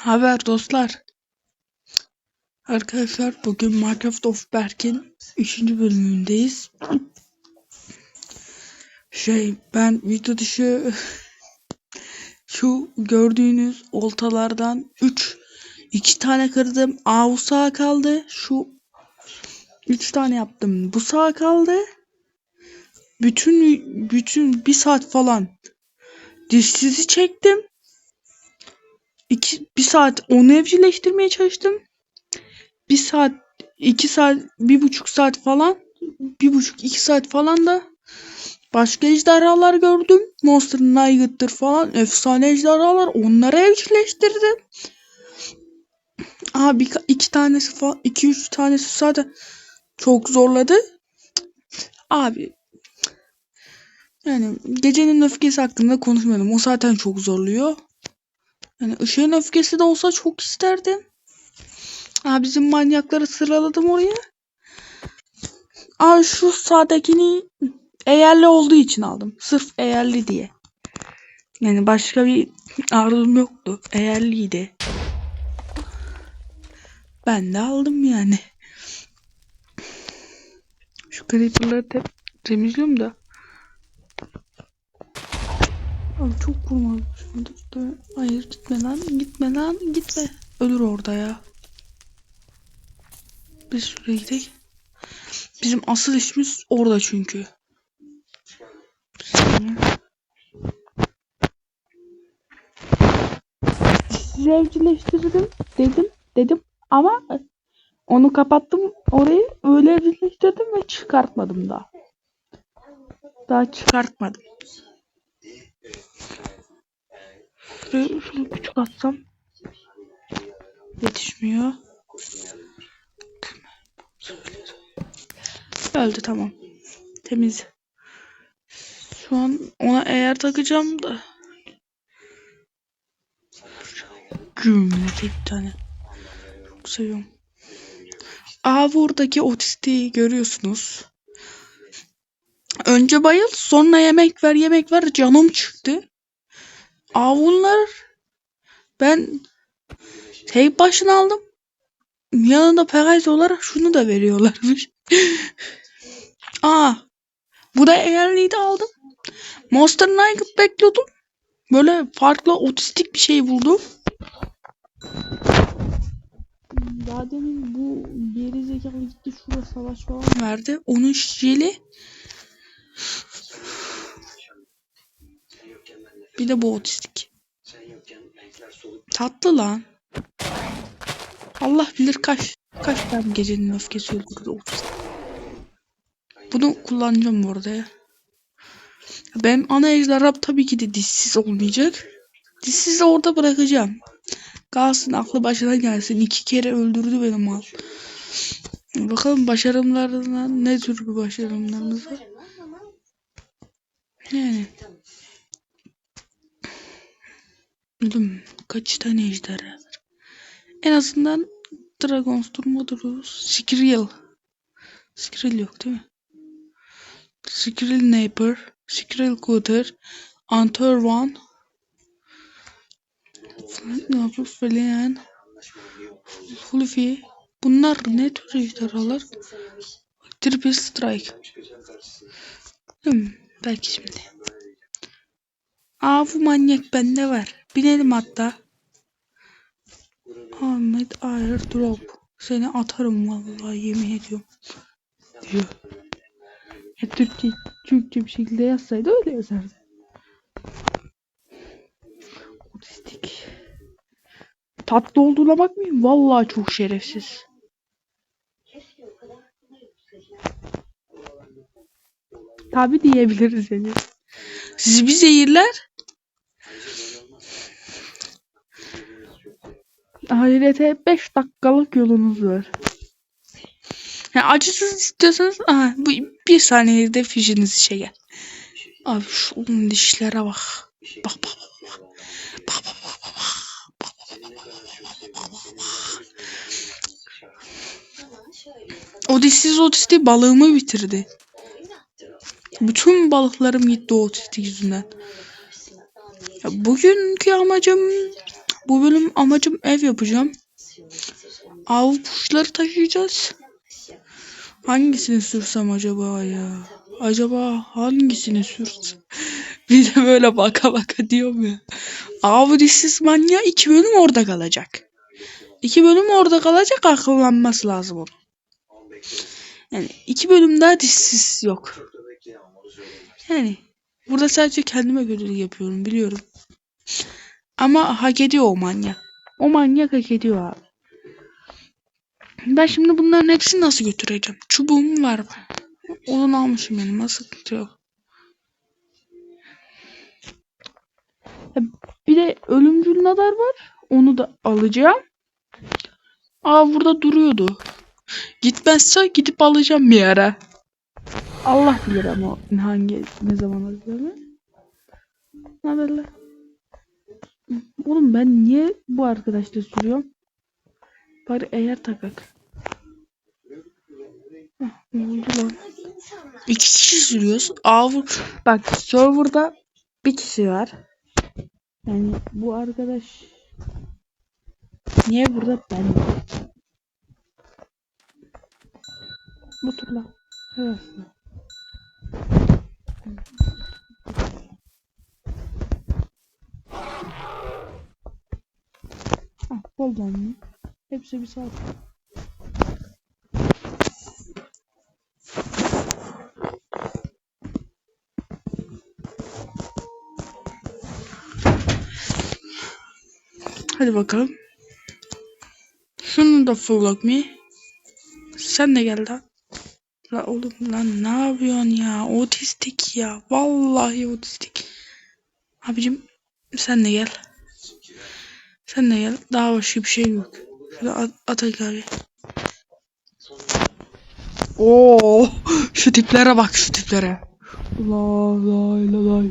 Haber dostlar. Arkadaşlar bugün Minecraft of Berk'in 3. bölümündeyiz. Şey ben video dışı şu gördüğünüz oltalardan 3 2 tane kırdım. Aa bu sağ kaldı. Şu 3 tane yaptım. Bu sağ kaldı. Bütün bütün bir saat falan dişsizi çektim. İki, bir saat onu evcilleştirmeye çalıştım. Bir saat, iki saat, bir buçuk saat falan, bir buçuk iki saat falan da başka ejderhalar gördüm. Monster Nugget'tır falan, efsane ejderhalar. Onları evcilleştirdim. Aa bir, iki tanesi falan, iki üç tanesi zaten çok zorladı. Abi yani gecenin öfkesi hakkında konuşmadım. O zaten çok zorluyor. Yani ışığın öfkesi de olsa çok isterdim. Aa bizim manyakları sıraladım oraya. Aa şu sağdakini eğerli olduğu için aldım. Sırf eğerli diye. Yani başka bir arzum yoktu. Eğerliydi. Ben de aldım yani. Şu creeper'ları te temizliyorum da. Abi çok vurmadım şimdi. Dur. Hayır gitme lan. Gitme lan. Gitme. Ölür orada ya. Biz şuraya gidelim. Bizim asıl işimiz orada çünkü. Evcilleştirdim dedim dedim ama onu kapattım orayı öyle evcilleştirdim ve çıkartmadım daha. Daha çıkartmadım. Şuraya şunu küçük atsam yetişmiyor. Öldü tamam. Temiz. Şu an ona eğer takacağım da. Cümle bir tane. Çok seviyorum. Aa buradaki otistiği görüyorsunuz. Önce bayıl sonra yemek ver yemek ver canım çıktı. Aa bunlar ben tek başına aldım. Yanında Pegasus olarak şunu da veriyorlarmış. Aa bu da eğerliği de aldım. Monster Nugget bekliyordum. Böyle farklı otistik bir şey buldum. Daha demin bu geri zekalı gitti şurada savaş falan verdi. Onun jeli bir de bu otistik. Tatlı lan. Allah bilir kaç kaç tane gecenin öfkesi öldürdü otistik. Bunu kullanacağım bu arada ya. Benim ana ejderham tabii ki de dişsiz olmayacak. Dişsiz orada bırakacağım. Kalsın aklı başına gelsin. İki kere öldürdü benim mal. Bakalım başarımlarından ne tür bir başarımlarımız var. Yani. Bilmiyorum kaç tane ejderha var. En azından Dragonstur mudur? Skrill. Skrill yok değil mi? Skrill Neighbor. Skrill Cutter. Antor One. Ne yapıyor? Fluffy. Bunlar ne tür ejderhalar? Triple Strike. Hmm, belki şimdi. Aa bu manyak bende var. Binelim hatta. Ahmet Airdrop. Seni atarım vallahi yemin ediyorum. Diyor. Ya Türkçe, Türkçe bir şekilde yazsaydı öyle yazardı. Otistik. Tatlı olduğuna bakmayın. Vallahi çok şerefsiz. Tabi diyebiliriz yani. Sizi bir zehirler. Ahirete 5 dakikalık yolunuz var. Yani acısız istiyorsanız aha, bu bir saniyede fişinizi çeker. Abi şu onun dişlere bak. Bak bak bak. Bak bak bak. O dişsiz otisti balığımı bitirdi. Bütün balıklarım gitti o otistik yüzünden. Ya bugünkü amacım bu bölüm amacım ev yapacağım. Av kuşları taşıyacağız. Hangisini sürsem acaba ya? Acaba hangisini sürsem? Bir de böyle baka baka diyorum ya. Av dişsiz manya iki bölüm orada kalacak. İki bölüm orada kalacak akıllanması lazım onun. Yani iki bölüm daha dişsiz yok. Yani burada sadece kendime göre yapıyorum biliyorum. Ama hak ediyor o manyak. O manyak hak ediyor abi. Ben şimdi bunların hepsini nasıl götüreceğim? Çubuğum var mı? Onu almışım benim. Nasıl. Ya Bir de ölümcül nadar var. Onu da alacağım. Aa burada duruyordu. Gitmezse gidip alacağım bir ara. Allah bilir ama hangi ne zaman alacağımı. Haberler? Oğlum ben niye bu arkadaşla sürüyorum? Bari eğer takak. İki kişi sürüyoruz. Av bak serverda bir kişi var. Yani bu arkadaş niye burada ben? Bu turla. Evet. Bol canlı. Hepsi bir saat. Hadi bakalım. Şunu da fulllock me. Sen de gel lan. La oğlum lan ne yapıyorsun ya? Otistik ya. Vallahi otistik. Abicim sen de gel. Sen de gel. Daha başka bir şey yok. Şöyle at, atak abi. Oo, şu tiplere bak şu tiplere. Lay lay lay lay.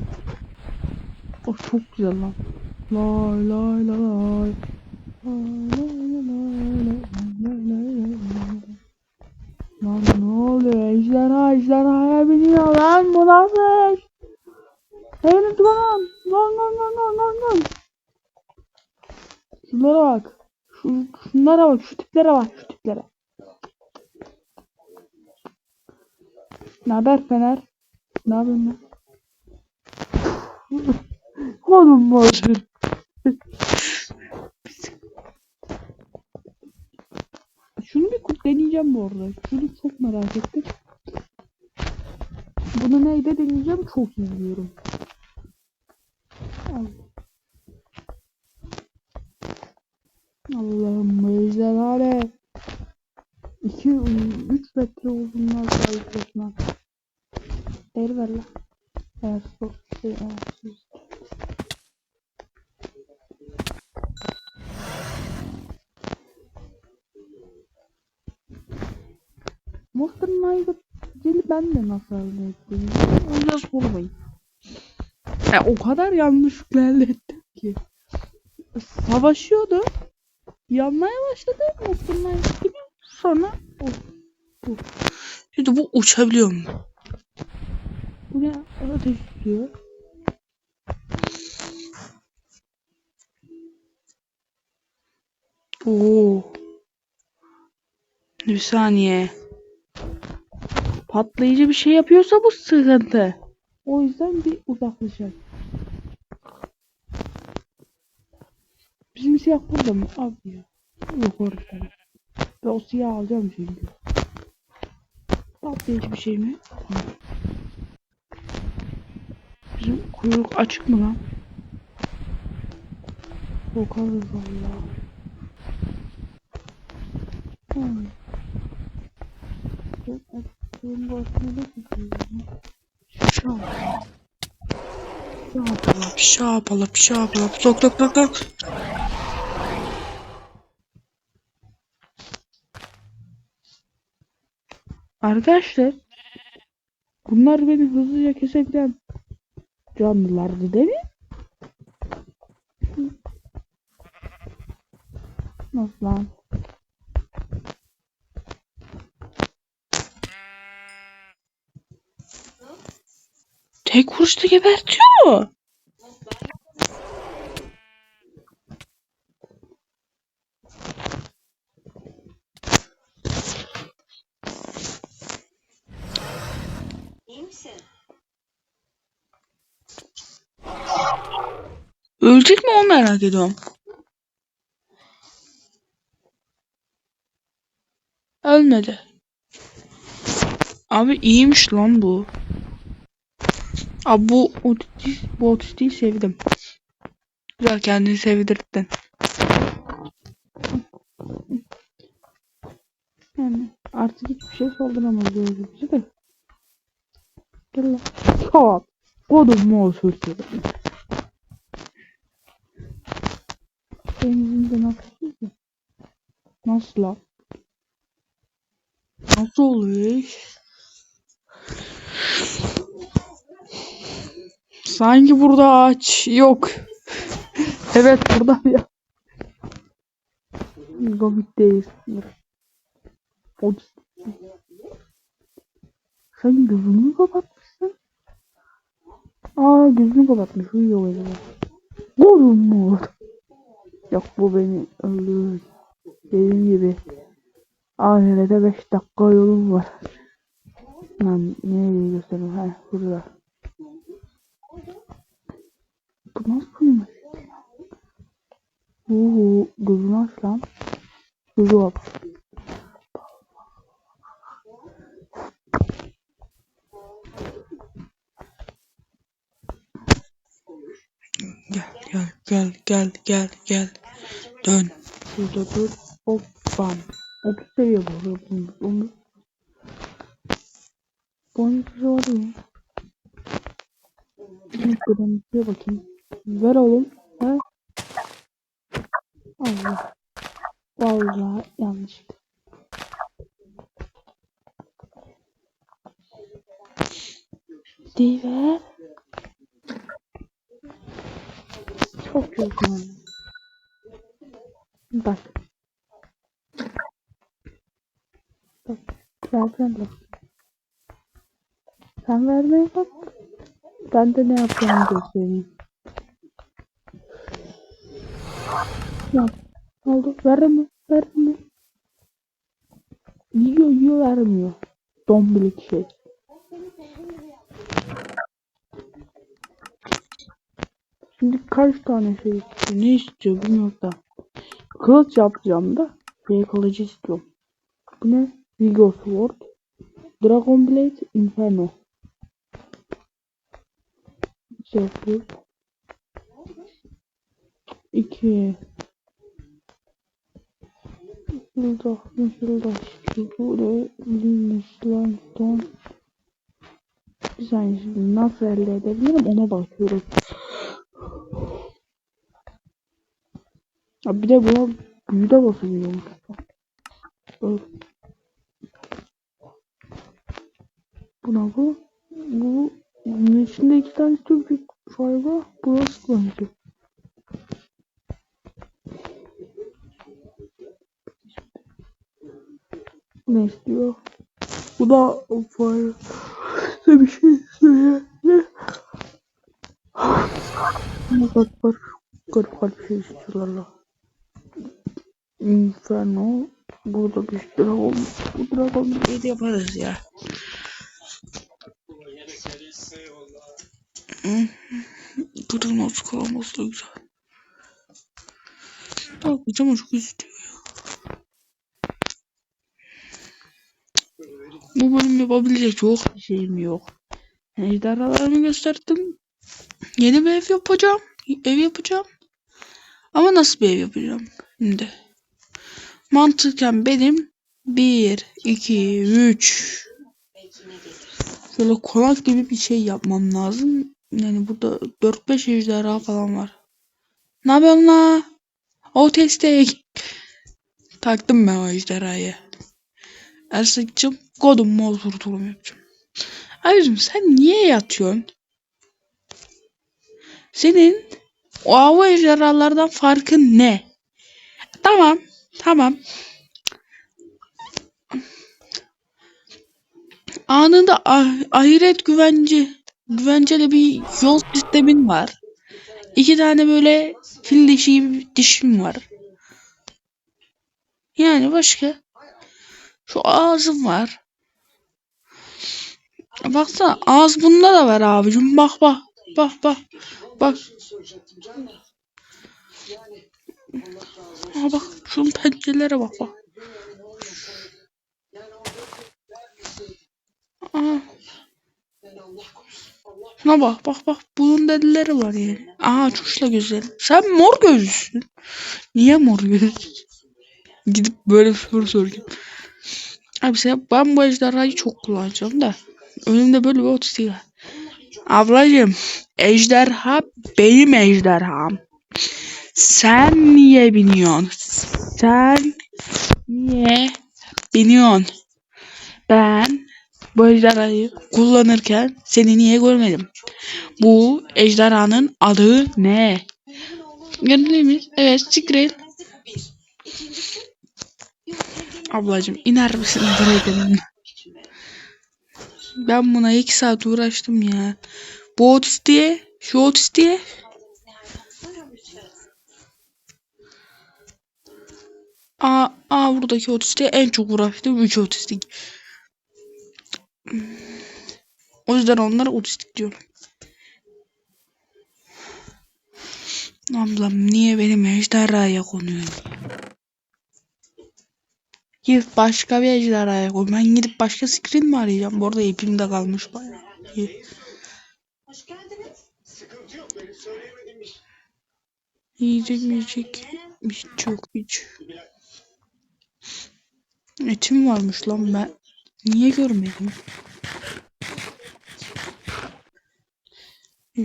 O çok güzel lan. Lay lay lay lay. Lan ne oluyor? Ejderha ejderhaya biniyor lan. Bu nasıl iş? Henüz lan. Lan lan lan lan lan lan. Şunlara bak. Şu, şunlara bak. Şu tiplere bak. Şu tiplere. Ne haber Fener? Ne yapıyorsun lan? Oğlum var. Şunu bir kut deneyeceğim bu arada. Şunu çok merak ettim. Bunu neyde deneyeceğim çok iyi biliyorum. Al. Allah'ım ejderha ne? 2 3 metre uzunluğa sahip lan. Değer ver. Eğer çok şey eğer Monster Knight'ı ben de nasıl elde ettim? O biraz sormayın. Ya o kadar yanlışlıkla elde ettim ki. Savaşıyordu. Yanmaya başladı. Knight gibi. Sonra o. bu. Şimdi bu uçabiliyor mu? Bu ne? Ateş tutuyor. Oo. Bir saniye. Patlayıcı bir şey yapıyorsa bu sıkıntı. O yüzden bir uzaklaşalım. Bizim siyah burada mı? Abi ya. Yok orada. Ben o siyah alacağım çünkü. Patlayıcı bir şey mi? Bizim kuyruk açık mı lan? Sokarız valla. Hmm. Benim bu aslında ne tutuyorum? Şap. Şapalap, şapalap, şapalap. Tok tok tok tok. Arkadaşlar. Bunlar beni hızlıca kesebilen canlılardı değil mi? Nasıl lan? Tek vuruşta gebertiyor. Ölecek mi onu merak ediyorum. Ölmedi. Abi iyiymiş lan bu. Abi bu otist, bu otistiği sevdim. Güzel kendini sevdirdin. Yani artık hiçbir şey sorduramaz gözümüzü de. Gel lan. Çat. Kodum mu olsun Denizin de nasıl ki? Nasıl lan? Nasıl oluyor? Sanki burada ağaç yok. evet burada bir Gomit değil. Sen gözünü kapatmışsın? Aa gözünü kapatmış. Uyuyor öyle. Golüm mu? Yok bu beni öldürür. Dediğim gibi. Ahirete 5 dakika yolum var. Lan nereye göstereyim? Ha burada. Bu nasıl uyumuş? Oo, gözünü aç lan. Gözü aç. Gel gel gel gel gel gel. Dön. Şurada dur. Hop bam. 30 seviye bu. Bunun bir şey var mı? Şuradan bir bakayım. Ver oğlum. Ver. Allah. Vallahi yanlış. Diver. Çok yorgun. Bak. Bak. Vereceğim bak. Sen vermeye bak. Ben de ne yapacağımı göstereyim. Ya. Oldu? Verir mi? Verir mi? Yiyor yiyor vermiyor. Dombilik şey. Şimdi kaç tane şey istiyor? Ne istiyor bilmiyorum da. Kılıç yapacağım da. Kılıcı istiyorum. Bu ne? Vigor Sword. Dragon Blade Inferno. Şey yapıyoruz. İki. Şurada, şurada, şurada, Limestone. Bir saniye şimdi nasıl elde edebilirim ona bakıyorum. Ya bir de buna büyü de basabiliyormuş. Evet. Buna bu. Bu. Bunun içinde iki tane istiyor bir fayda. Burası bence. Ne istiyor? Bu da fayda. Size bir şey istiyor. Ne? Ne garip var. Garip şey istiyorlar la. Inferno. Burada bir dragon. Bu dragon bir yaparız ya. Hı. Burada nasıl kalması da güzel. Bakacağım ama çok ya. Bu bölüm yapabilecek çok bir şeyim yok. Ejderhalarımı gösterdim. Yeni bir ev yapacağım. Ev yapacağım. Ama nasıl bir ev yapacağım? Şimdi. Mantıken benim 1, 2, 3 Şöyle konak gibi bir şey yapmam lazım. Yani burada 4-5 ejderha falan var. Ne yapıyorsun la? O testek. Taktım ben o ejderhayı. Ersak'cım kodum mu oturturum yapacağım. Abicim sen niye yatıyorsun? Senin o hava ejderhalardan farkın ne? Tamam. Tamam. Anında ah- ahiret güvence güvenceli bir yol sistemin var. İki tane böyle fil dişi gibi dişim var. Yani başka. Şu ağzım var. Baksana ağız bunda da var abicim. Bak bak. Bak bak. Bak. Aa bak şunun pencerelere bak bak. Aa. Şuna bak bak bak bunun delileri var yani. Aa çuşla güzel. Sen mor gözlüsün. Niye mor gözlüsün? Gidip böyle bir soru sorayım. Abi sen ben bu ejderhayı çok kullanacağım da. Önümde böyle bir otistik var. Ablacım ejderha benim ejderham. Sen niye biniyorsun? Sen niye biniyorsun? Ben bu ejderhayı kullanırken seni niye görmedim? Bu ejderhanın adı ne? Gördün mü? Evet, Secret. Ablacım iner misin direkt Ben buna iki saat uğraştım ya. Bu otistiğe, şu otistiğe. Aa, aa buradaki otistiğe en çok uğraştım. Üç otistik. O yüzden onlara otistik diyorum. Ablam niye benim ejderhaya konuyorsun? Git başka bir ejderhaya koy. Ben gidip başka screen mi arayacağım? Bu arada ipim de kalmış bayağı. İyi. Hoş geldiniz. Yiyecek yiyecek. Hiç çok hiç. Etim varmış lan ben. Niye görmedim?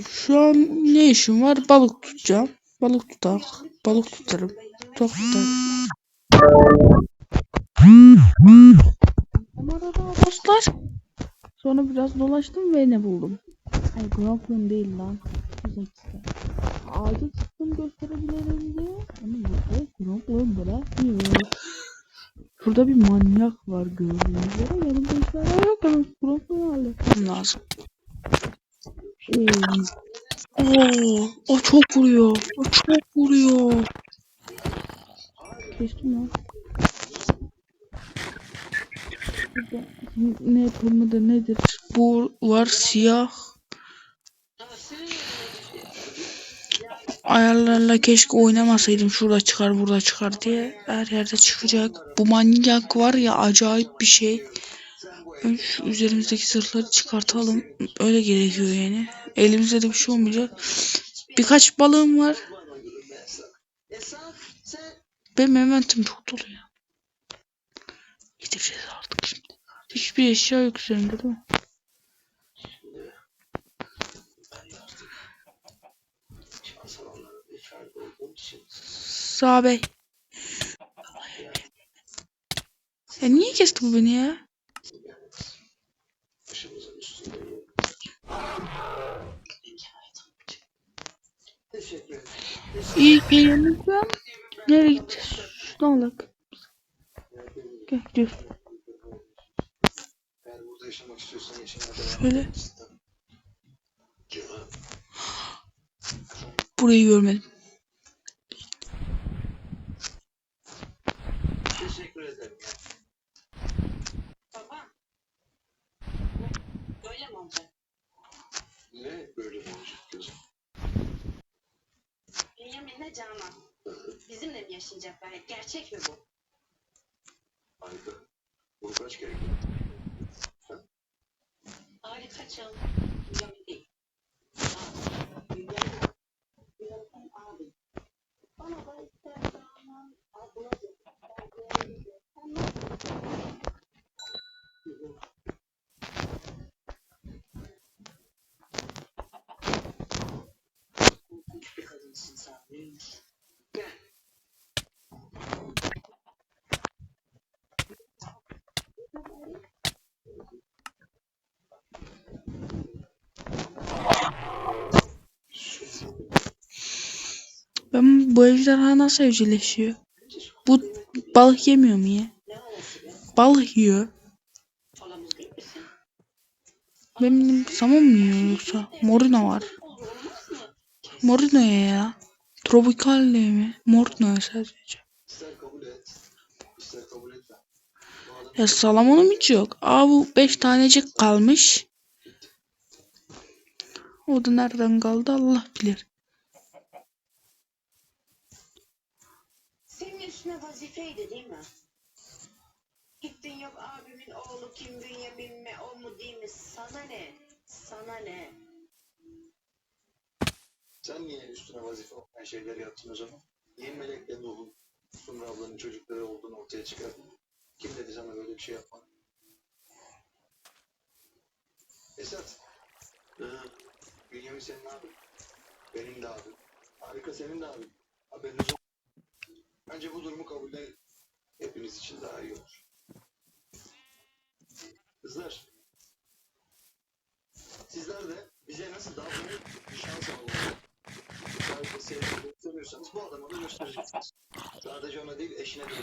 Şu an ne işim var? Balık tutacağım. Balık tutak. Balık tutarım. Tutak tutarım. Dostlar. Sonra biraz dolaştım ve ne buldum? Ay Group'un değil lan. Ağaca çıktım gösterebilirim diye. Ama yok. Group'un bırakmıyor. Şurada bir manyak var gördüğünüz üzere. Yanımda yok. Ben Group'un halletmem lazım. Oo. O çok vuruyor. O çok vuruyor. Geçtim lan. Burada ne yapımıdır nedir? Bu var siyah. Ayarlarla keşke oynamasaydım şurada çıkar burada çıkar diye her yerde çıkacak. Bu manyak var ya acayip bir şey. Şu üzerimizdeki zırhları çıkartalım. Öyle gerekiyor yani. Elimizde de bir şey olmayacak. Birkaç balığım var. Benim momentum çok dolu. Gideceğiz artık şimdi. Hiçbir eşya yok üzerinde değil mi? Sağ bey. Ya niye kesti bu beni ya? İyi geliyorsunuz ben. Nereye gideceğiz? Şunu alak. Gel gidiyoruz. Şöyle. Burayı görmedim. Teşekkür ederim. Baba. Böyle mi olacak? Ne böyle mi olacak kızım? Bünyamin'le Canan. Bizimle mi yaşayacaklar? Gerçek mi bu? Harika. Bunu kaç kere gördün? Harika Çağın. Bünyamin değil. Aa, Bünyamin. Bünyamin abi. Bana da ister Canan. Ablacığım. Ben de- Sen nasıl? Bir kadınsın sen. neymiş? Gel. Ben bu ejderha nasıl evcilleşiyor? Bu balık yemiyor mu ya? Balık yiyor. Benim samon mu yiyor yoksa? Morino var. Mı? Morino'ya ya. Tropicalle mi? Morino'ya sadece. Ya salamonum hiç yok. Aa bu 5 tanecik kalmış. O da nereden kaldı Allah bilir. Üstüne vazifeydi değil mi? Gittin yok abimin oğlu kim Bünyamin mi o mu değil mi? Sana ne? Sana ne? Sen niye üstüne vazife olmayan şeyler yaptın o zaman? Niye meleklerin oğlun, Sumru ablanın çocukları olduğunu ortaya çıkardın? Kim dedi sana böyle bir şey yapma? Esat. Hı. Bünyamin senin abin. Benim de abim. Harika senin de abin. Haberiniz olsun. Bence bu durumu kabullenin. Hepiniz için daha iyi olur. Kızlar. Sizler de bize nasıl büyük bir şans sağlayın. Özellikle sevgiyi gösteriyorsanız bu adama da göstereceksiniz. Sadece ona değil eşine de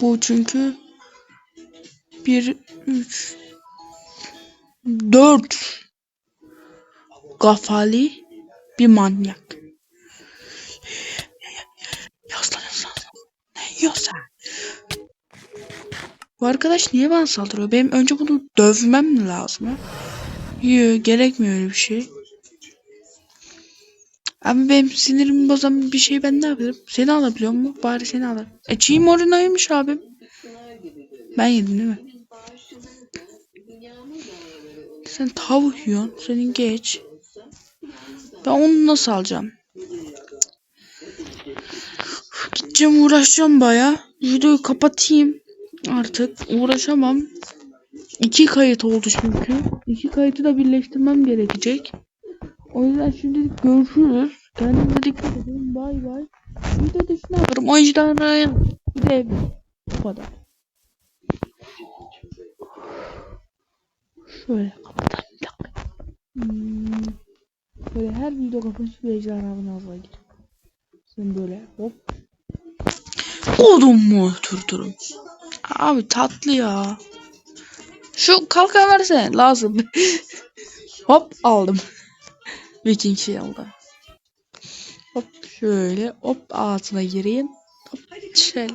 Bu çünkü 1, 3, 4 kafali bir manyak. Yaslan yaslan. Ne yiyorsa. Bu arkadaş niye bana saldırıyor? Benim önce bunu dövmem mi lazım? Yok gerekmiyor öyle bir şey. Abi benim sinirimi bozan bir şey ben ne yapayım? Seni alabiliyor mu? Bari seni alırım. E çiğ morinaymış abim. Ben yedim değil mi? Sen tavuk yiyorsun. Senin geç. Ben onu nasıl alacağım? Gideceğim uğraşacağım baya. Videoyu kapatayım. Artık uğraşamam. İki kayıt oldu çünkü. İki kayıtı da birleştirmem gerekecek. O yüzden şimdi görüşürüz. Kendinize dikkat edin. Bay bay. Bir de dışına. O ejderhaya bir de. Bu kadar. Şöyle kapatalım. Hmm. Böyle her video kapanışı bir ejderhanın ağzına gir. Sen böyle hop. Odun mu oturturum? Abi tatlı ya. Şu kalkan versene lazım. hop aldım. Viking Shield'ı. Hop şöyle hop ağzına gireyim. Hop şöyle.